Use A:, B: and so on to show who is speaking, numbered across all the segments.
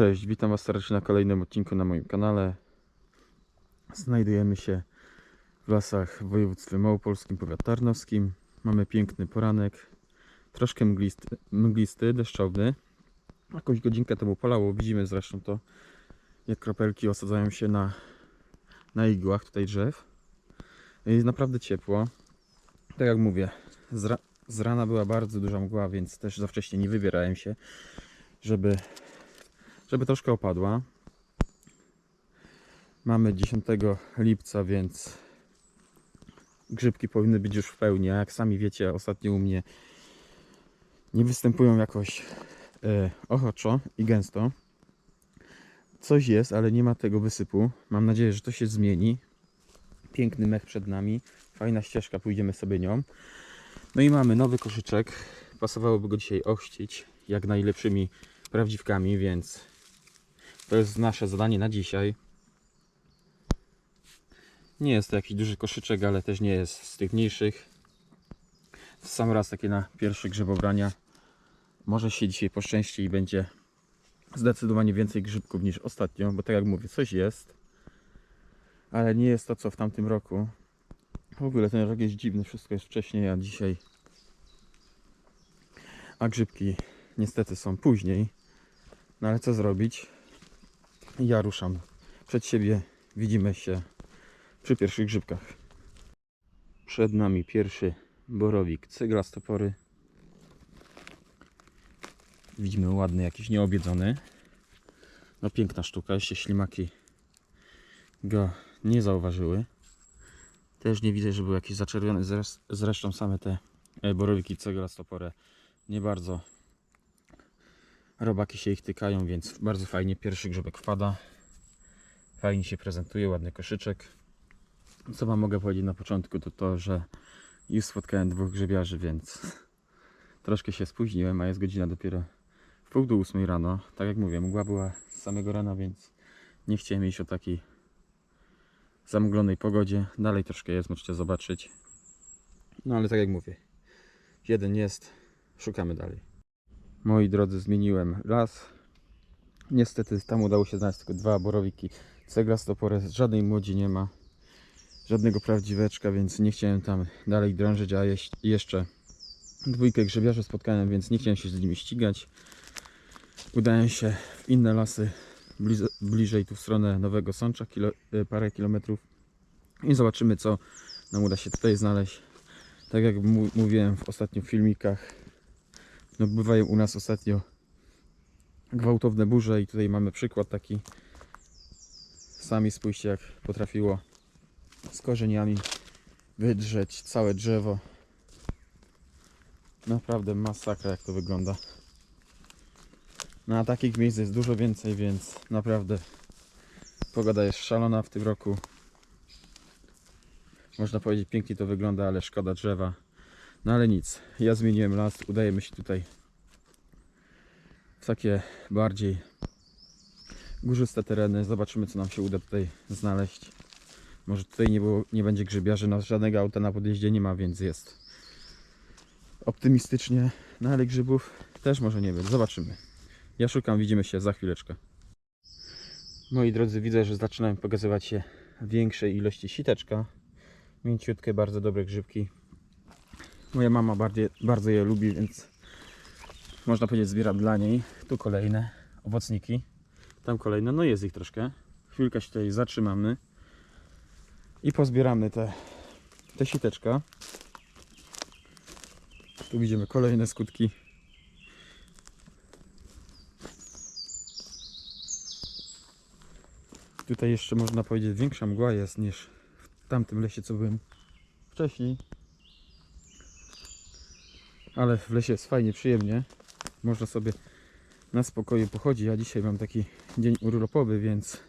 A: Cześć, witam Was serdecznie na kolejnym odcinku na moim kanale. Znajdujemy się w lasach w województwie małopolskim, powiat tarnowskim. Mamy piękny poranek, troszkę mglisty, mglisty deszczowny. Jakąś godzinkę temu polało, widzimy zresztą to, jak kropelki osadzają się na, na igłach tutaj drzew. Jest naprawdę ciepło. Tak jak mówię, z, ra, z rana była bardzo duża mgła, więc też za wcześnie nie wybierałem się, żeby żeby troszkę opadła. Mamy 10 lipca, więc grzybki powinny być już w pełni. Jak sami wiecie, ostatnio u mnie nie występują jakoś e, ochoczo i gęsto. Coś jest, ale nie ma tego wysypu. Mam nadzieję, że to się zmieni. Piękny mech przed nami. Fajna ścieżka, pójdziemy sobie nią. No i mamy nowy koszyczek. Pasowałoby go dzisiaj ochrzcić jak najlepszymi prawdziwkami, więc to jest nasze zadanie na dzisiaj. Nie jest to jakiś duży koszyczek, ale też nie jest z tych mniejszych. W sam raz takie na pierwsze grzebobrania. Może się dzisiaj poszczęści i będzie zdecydowanie więcej grzybków niż ostatnio, bo tak jak mówię, coś jest. Ale nie jest to co w tamtym roku. W ogóle ten rok jest dziwny, wszystko jest wcześniej, a dzisiaj. A grzybki niestety są później. No ale co zrobić? Ja ruszam przed siebie. Widzimy się przy pierwszych grzybkach. Przed nami pierwszy borowik cegla z topory. Widzimy ładny, jakiś nieobiedzony. No piękna sztuka, jeszcze ślimaki go nie zauważyły. Też nie widzę, że był jakiś zaczerwiony. Zres- Zresztą same te e, borowiki cegla z toporę nie bardzo Robaki się ich tykają, więc bardzo fajnie pierwszy grzybek wpada. Fajnie się prezentuje, ładny koszyczek. Co wam mogę powiedzieć na początku, to to, że już spotkałem dwóch grzybiarzy, więc troszkę się spóźniłem, a jest godzina dopiero w pół do ósmej rano. Tak jak mówię, mgła była z samego rana, więc nie chciałem iść o takiej zamglonej pogodzie. Dalej troszkę jest, możecie zobaczyć. No ale tak jak mówię, jeden jest, szukamy dalej. Moi drodzy, zmieniłem las. Niestety tam udało się znaleźć tylko dwa borowiki. Cegla stoporę, żadnej młodzi nie ma. Żadnego prawdziweczka, więc nie chciałem tam dalej drążyć, a jeszcze dwójkę grzebiarzy spotkałem, więc nie chciałem się z nimi ścigać. Udałem się w inne lasy, bliz- bliżej tu w stronę Nowego Sącza, kilo, e, parę kilometrów. I zobaczymy, co nam uda się tutaj znaleźć. Tak jak mówiłem w ostatnich filmikach, no bywają u nas ostatnio gwałtowne burze i tutaj mamy przykład taki. Sami spójrzcie jak potrafiło z korzeniami wydrzeć całe drzewo. Naprawdę masakra jak to wygląda. No a takich miejsc jest dużo więcej, więc naprawdę pogoda jest szalona w tym roku. Można powiedzieć pięknie to wygląda, ale szkoda drzewa. No ale nic, ja zmieniłem las, udajemy się tutaj w takie bardziej górzyste tereny. Zobaczymy co nam się uda tutaj znaleźć. Może tutaj nie, było, nie będzie grzybiarzy, no żadnego auta na podjeździe nie ma, więc jest optymistycznie. No ale grzybów też może nie być, zobaczymy. Ja szukam, widzimy się za chwileczkę. Moi drodzy, widzę, że zaczynają pokazywać się większej ilości siteczka. Mięciutkie, bardzo dobre grzybki. Moja mama bardziej, bardzo je lubi, więc można powiedzieć zbieram dla niej. Tu kolejne owocniki. Tam kolejne, no jest ich troszkę. Chwilkę się tutaj zatrzymamy. I pozbieramy te, te siteczka. Tu widzimy kolejne skutki. Tutaj jeszcze można powiedzieć większa mgła jest niż w tamtym lesie co byłem wcześniej ale w lesie jest fajnie, przyjemnie. Można sobie na spokoju pochodzić. Ja dzisiaj mam taki dzień urlopowy, więc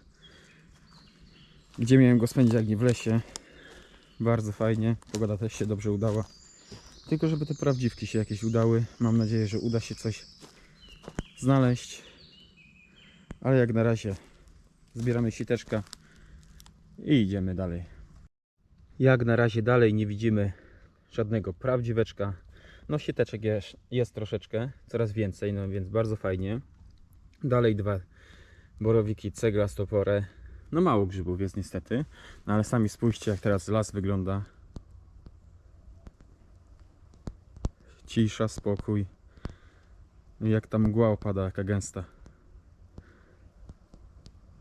A: gdzie miałem go spędzić jak nie w lesie. Bardzo fajnie. Pogoda też się dobrze udała. Tylko żeby te prawdziwki się jakieś udały. Mam nadzieję, że uda się coś znaleźć. Ale jak na razie zbieramy siteczka i idziemy dalej. Jak na razie dalej nie widzimy żadnego prawdziweczka. No sieteczek jest, jest troszeczkę, coraz więcej, no więc bardzo fajnie. Dalej dwa borowiki, cegla, stoporę. No mało grzybów jest niestety, no ale sami spójrzcie jak teraz las wygląda. Cisza, spokój. No jak ta mgła opada, jaka gęsta.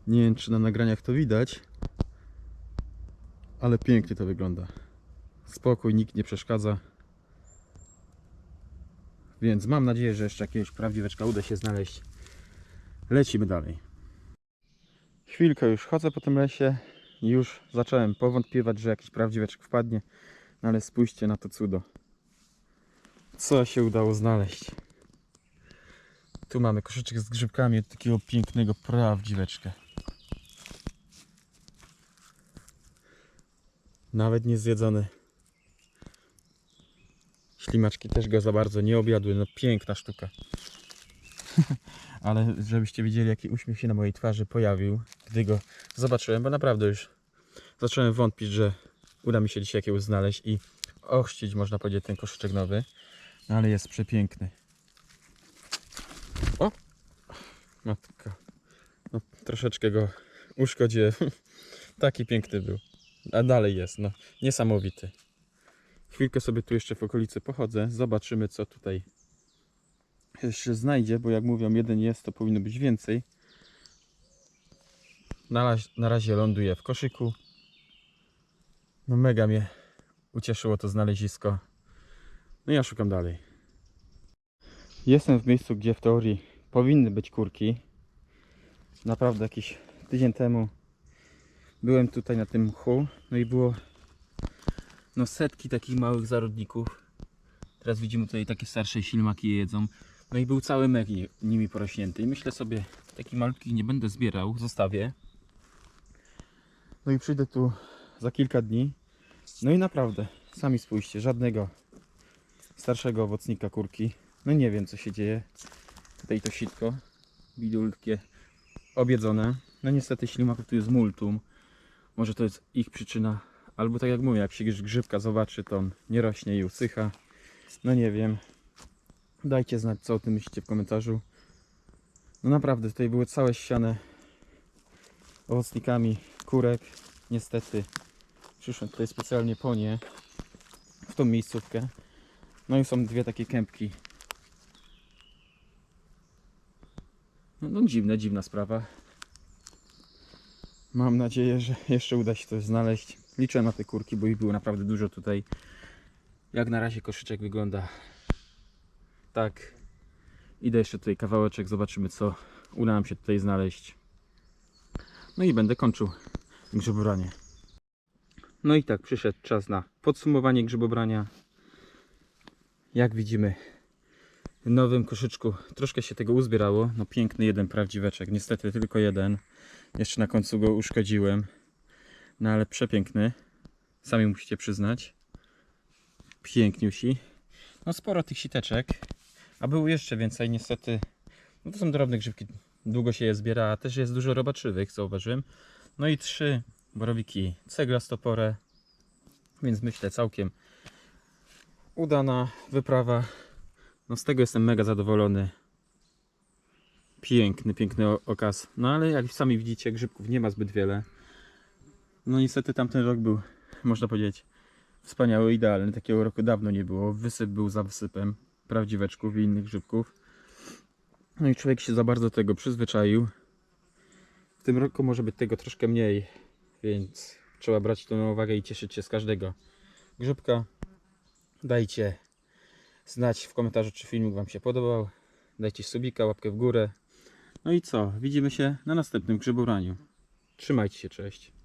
A: Nie wiem czy na nagraniach to widać, ale pięknie to wygląda. Spokój, nikt nie przeszkadza. Więc mam nadzieję, że jeszcze jakiegoś prawdziweczka uda się znaleźć. Lecimy dalej. Chwilkę już chodzę po tym lesie już zacząłem powątpiewać, że jakiś prawdziweczek wpadnie. No ale spójrzcie na to cudo. Co się udało znaleźć? Tu mamy koszyczek z grzybkami od takiego pięknego prawdziweczka. Nawet nie zjedzony. Ślimaczki też go za bardzo nie objadły. No piękna sztuka. Ale żebyście widzieli jaki uśmiech się na mojej twarzy pojawił, gdy go zobaczyłem, bo naprawdę już zacząłem wątpić, że uda mi się dzisiaj jakiegoś znaleźć i ochrzcić, można powiedzieć, ten koszyczek nowy. No ale jest przepiękny. O! Matka. No, troszeczkę go uszkodziłem. Taki piękny był. A dalej jest, no. Niesamowity. Chwilkę sobie tu jeszcze w okolicy pochodzę. Zobaczymy, co tutaj jeszcze znajdzie, bo jak mówią, jeden jest, to powinno być więcej. Na, razie, na razie ląduję w koszyku. No mega mnie ucieszyło to znalezisko. No ja szukam dalej. Jestem w miejscu, gdzie w teorii powinny być kurki. Naprawdę jakiś tydzień temu byłem tutaj na tym mchu, no i było no setki takich małych zarodników. Teraz widzimy tutaj takie starsze ślimaki je jedzą. No i był cały ni- nimi porośnięty. I myślę sobie, taki malutki nie będę zbierał, zostawię. No i przyjdę tu za kilka dni. No i naprawdę, sami spójrzcie, żadnego starszego owocnika kurki. No nie wiem co się dzieje. Tutaj to sitko, bidulkie, objedzone. No niestety ślimaków tu jest multum. Może to jest ich przyczyna. Albo tak jak mówię, jak się grzybka zobaczy, to on nie rośnie i usycha. No nie wiem. Dajcie znać, co o tym myślicie w komentarzu. No naprawdę, tutaj były całe ściane owocnikami kurek. Niestety przyszłem tutaj specjalnie po nie, w tą miejscówkę. No i są dwie takie kępki. No, no dziwna, dziwna sprawa. Mam nadzieję, że jeszcze uda się coś znaleźć. Liczę na te kurki, bo ich było naprawdę dużo tutaj. Jak na razie koszyczek wygląda tak. Idę jeszcze tutaj kawałeczek, zobaczymy co uda nam się tutaj znaleźć. No i będę kończył grzybobranie. No i tak, przyszedł czas na podsumowanie grzybobrania. Jak widzimy, w nowym koszyczku troszkę się tego uzbierało. No piękny jeden prawdziweczek, niestety tylko jeden. Jeszcze na końcu go uszkodziłem. No ale przepiękny. Sami musicie przyznać. Piękniusi. No sporo tych siteczek. A było jeszcze więcej, niestety. No to są drobne grzybki. Długo się je zbiera, a też jest dużo robaczywych, zauważyłem. No i trzy borowiki cegla stoporę. Więc myślę całkiem udana wyprawa. No z tego jestem mega zadowolony. Piękny, piękny okaz. No ale jak sami widzicie, grzybków nie ma zbyt wiele. No niestety tamten rok był, można powiedzieć, wspaniały, idealny. Takiego roku dawno nie było. Wysyp był za wysypem prawdziweczków i innych grzybków. No i człowiek się za bardzo do tego przyzwyczaił. W tym roku może być tego troszkę mniej, więc trzeba brać to na uwagę i cieszyć się z każdego grzybka. Dajcie znać w komentarzu, czy filmik Wam się podobał. Dajcie subika, łapkę w górę. No i co? Widzimy się na następnym grzybobraniu. Trzymajcie się, cześć.